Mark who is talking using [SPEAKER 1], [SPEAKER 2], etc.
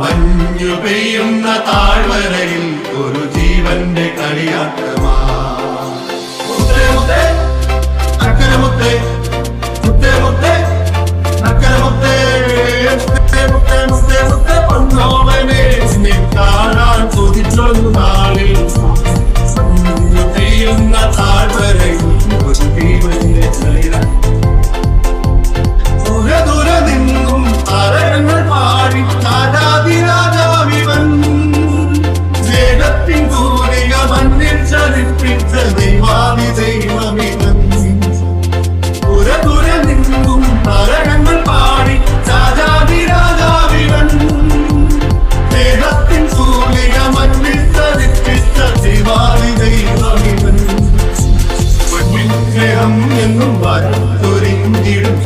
[SPEAKER 1] മഞ്ഞു പെയ്യുന്ന താഴ്വരയിൽ ഒരു ജീവന്റെ കളിയാട്ടമാ പാതി ദൈവമേ നന്ദി. പുരപുര നിന്നും മരണങ്ങൾ പാടി രാജാതി രാജാവിവൻ ദേഹത്തിൻ സൂലിക മണ്ണിൽ തരിപ്പിച്ച ദിവാളി ദൈവമിവൻ എന്നും വരത്തൊരിഞ്ഞിടും